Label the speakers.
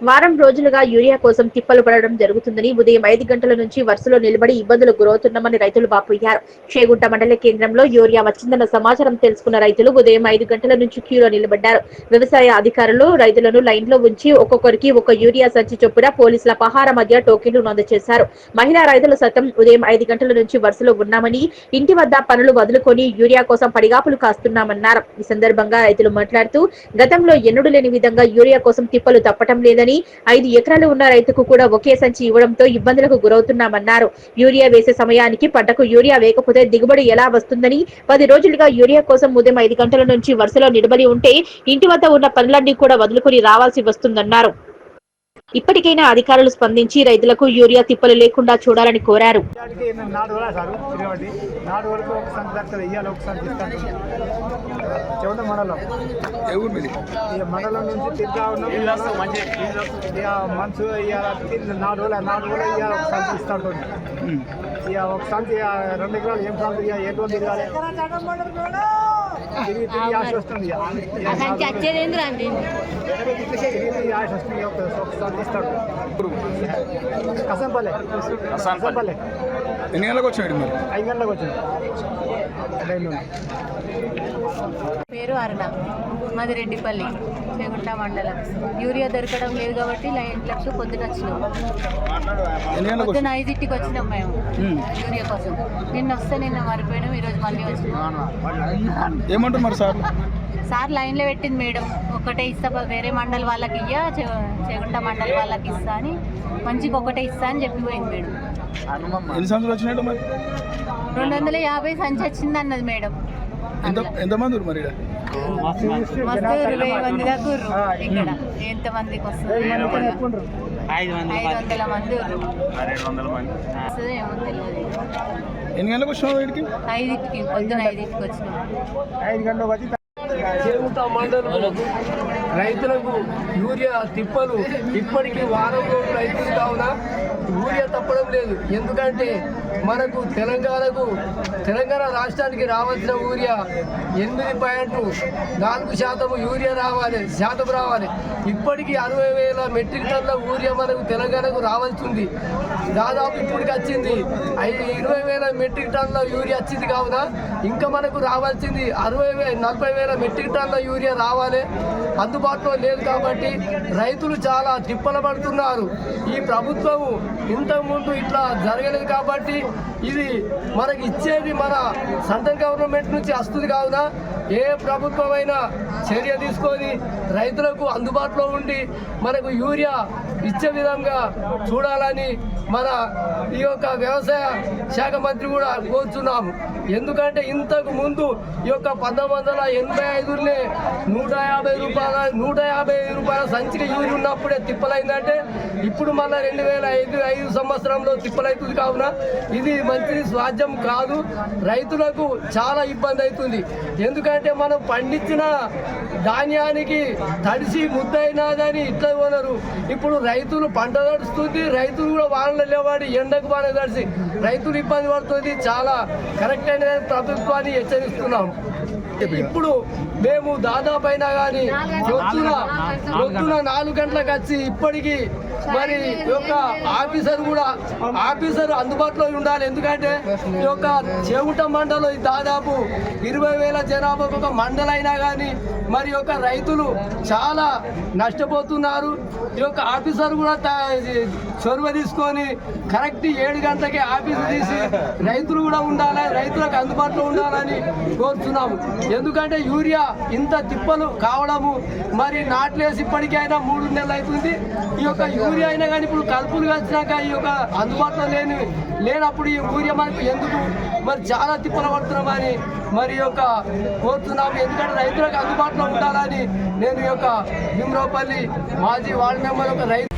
Speaker 1: వారం రోజులుగా యూరియా కోసం తిప్పలు పడడం జరుగుతుందని ఉదయం ఐదు గంటల నుంచి వరుసలో నిలబడి ఇబ్బందులు గురవుతున్నామని రైతులు బాపోయారు చేగుంట మండల కేంద్రంలో యూరియా వచ్చిందన్న సమాచారం తెలుసుకున్న రైతులు ఉదయం ఐదు గంటల నుంచి క్యూలో నిలబడ్డారు. వ్యవసాయ అధికారులు రైతులను లైన్లో ఉంచి ఒక్కొక్కరికి ఒక యూరియా సంచి చొప్పున పోలీసుల పహార మధ్య టోకెన్లు నమోదు చేశారు మహిళా రైతులు సతం ఉదయం ఐదు గంటల నుంచి వరుసలో ఉన్నామని ఇంటి వద్ద పనులు వదులుకొని యూరియా కోసం పడిగాపులు కాస్తున్నామన్నారు. ఈ సందర్భంగా రైతులు మాట్లాడుతూ గతంలో ఎన్నడూ లేని విధంగా యూరియా కోసం తిప్పలు తప్పటం లేదని ఐదు ఎకరాలు ఉన్న రైతుకు కూడా ఒకే సంచి ఇవ్వడంతో ఇబ్బందులకు గురవుతున్నామన్నారు. యూరియా వేసే సమయానికి పంటకు యూరియా వేయకపోతే దిగుబడి ఎలా వస్తుందని పది రోజులుగా యూరియా కోసం ఉదయం ఐదు గంటల నుంచి వరుసలో నిలబడి ఉంటే ఇంటి వద్ద ఉన్న పనులన్నీ కూడా వదులుకొని రావాల్సి వస్తుందన్నారు. ఇప్పటికైనా అధికారులు స్పందించి రైతులకు యూరియా తిప్పలు లేకుండా చూడాలని కోరారు.
Speaker 2: మండలం? నుంచి తిరుగుతా ఉన్నాం మనసు నాలుగు వేల నాలుగు వేల ఇవాళ ఒక సంచి ఇస్తా ఉంటుంది ఇక ఒక సంచి ఇక రెండు ఎకరాలు ఏం సంచి ఇక ఏ రోజు తిరగాలి. తిరిగి తిరిగి ఆశ వస్తుంది. ఆశ వస్తుంది కసంపల్లె కసంపల్లె
Speaker 3: ఎన్ని గంటలకు వచ్చాడు మరి
Speaker 2: ఐదు గంటలకు లైన్లో
Speaker 4: పేరు అరుణ మాది రెడ్డిపల్లి చేగుంట మండలం. యూరియా దొరకడం లేదు కాబట్టి లైన్లకు పొద్దున వచ్చినాం. పొద్దున ఐదింటికి వచ్చినాం మేము యూరియా కోసం. నిన్న వస్తే నిన్న మరిపోయినాం ఈరోజు మళ్ళీ వచ్చినాం
Speaker 3: ఏమంటారు మరి సార్?
Speaker 4: సార్ లైన్లో పెట్టింది మేడం. ఒకటే ఇస్తా వేరే మండలి వాళ్ళకి ఇయ్యా చేగుంట మండలి వాళ్ళకి ఇస్తా అని మంచిగా ఒకటే ఇస్తా అని చెప్పిపోయింది మేడం. రెండు వందల యాభై సంచి వచ్చింది అన్నది మేడం.
Speaker 3: ఎంత ఎంతమంది ఉన్నారు మరి ఈడ?
Speaker 4: మస్తు ఇరవై మంది దాకా ఉర్రు ఇక్కడ. ఎంత మందికి వస్తుంది ఐదు వందల మంది ఏమో తెలియదు
Speaker 3: ఎన్ని గంటలకు వచ్చినావు
Speaker 4: పొద్దున ఐదింటికి వచ్చినాం.
Speaker 2: ఐదు గంటలకు వచ్చి
Speaker 5: చేగుంట మండలం. రైతులకు యూరియా తిప్పలు. ఇప్పటికీ వారం రోజులు రైతులు కావున యూరియా తప్పడం లేదు. ఎందుకంటే మనకు తెలంగాణకు తెలంగాణ రాష్ట్రానికి రావాల్సిన యూరియా ఎనిమిది పాయింట్ నాలుగు శాతం యూరియా రావాలి శాతం రావాలి. ఇప్పటికీ అరవై వేల మెట్రిక్ టన్నుల యూరియా మనకు తెలంగాణకు రావాల్సింది. దాదాపు ఇప్పటికి వచ్చింది. ఇరవై వేల మెట్రిక్ టన్ల యూరియా వచ్చింది కావున ఇంకా మనకు రావాల్సింది అరవై వేల నలభై వేల మెట్రిక్ టన్నుల యూరియా రావాలి? అందుబాటులో లేదు కాబట్టి రైతులు చాలా తిప్పల పడుతున్నారు ఈ ప్రభుత్వము ఇంతకుముందు ఇట్లా జరగలేదు కాబట్టి ఇది మనకి ఇచ్చేది మన సెంట్రల్ గవర్నమెంట్ నుంచి వస్తుంది కావున ఏ ప్రభుత్వమైనా చర్య తీసుకొని రైతులకు అందుబాటులో ఉండి మనకు యూరియా ఇచ్చే విధంగా చూడాలని మన ఈ యొక్క వ్యవసాయ శాఖ మంత్రి కూడా కోరుచున్నాము. ఎందుకంటే ఇంతకు ముందు ఈ యొక్క పంతొమ్మిది వందల ఎనభై రైతులే నూట యాభై రూపాయల నూట యాభై రూపాయల సంచిక యూరి ఉన్నప్పుడే తిప్పలైందంటే ఇప్పుడు మళ్ళీ రెండు వేల ఐదు ఐదు సంవత్సరంలో తిప్పలైతుంది కావున ఇది మంచి స్వాధ్యం కాదు. రైతులకు చాలా ఇబ్బంది అవుతుంది. ఎందుకంటే మనం పండించిన ధాన్యానికి తడిసి ముద్దయినాదని ఇట్లా కొనరు. ఇప్పుడు రైతులు పంట తడుస్తుంది రైతులు కూడా వానలు లేవాడి ఎండకు వాన తడిసి రైతులు ఇబ్బంది పడుతుంది. చాలా కరెక్ట్ అయిన ప్రభుత్వాన్ని హెచ్చరిస్తున్నాం. ఇప్పుడు మేము దాదాపు అయినా కానీ పొద్దున పొద్దున నాలుగు గంటలకు వచ్చి ఇప్పటికీ మరి ఈ యొక్క ఆఫీసర్ కూడా ఆఫీసర్ అందుబాటులో ఉండాలి. ఎందుకంటే ఈ యొక్క చెవుట మండలం దాదాపు ఇరవై వేల జనాభా ఒక మండలం అయినా కానీ మరి యొక్క రైతులు చాలా నష్టపోతున్నారు. ఈ యొక్క ఆఫీసర్ కూడా చొరవ తీసుకొని కరెక్ట్ ఏడు గంటలకే ఆఫీసు తీసి రైతులు కూడా ఉండాలి రైతులకు అందుబాటులో ఉండాలని కోరుతున్నాము. ఎందుకంటే యూరియా ఇంత తిప్పలు కావడము మరి నాట్లేసి ఇప్పటికైనా మూడు నెలలు అవుతుంది. ఈ యొక్క యూరియా అయినా కానీ ఇప్పుడు కలుపులు కలిసినాక ఈ యొక్క అందుబాటులో లేని లేనప్పుడు ఈ యూరియా మనకు ఎందుకు? మరి చాలా తిప్పలు పడుతున్నామని మరి. యొక్క కోరుతున్నాము. ఎందుకంటే రైతులకు అందుబాటులో ఉండాలని నేను ఈ యొక్క భీమరావుపల్లి మాజీ వార్డు మెంబర్ ఒక రైతు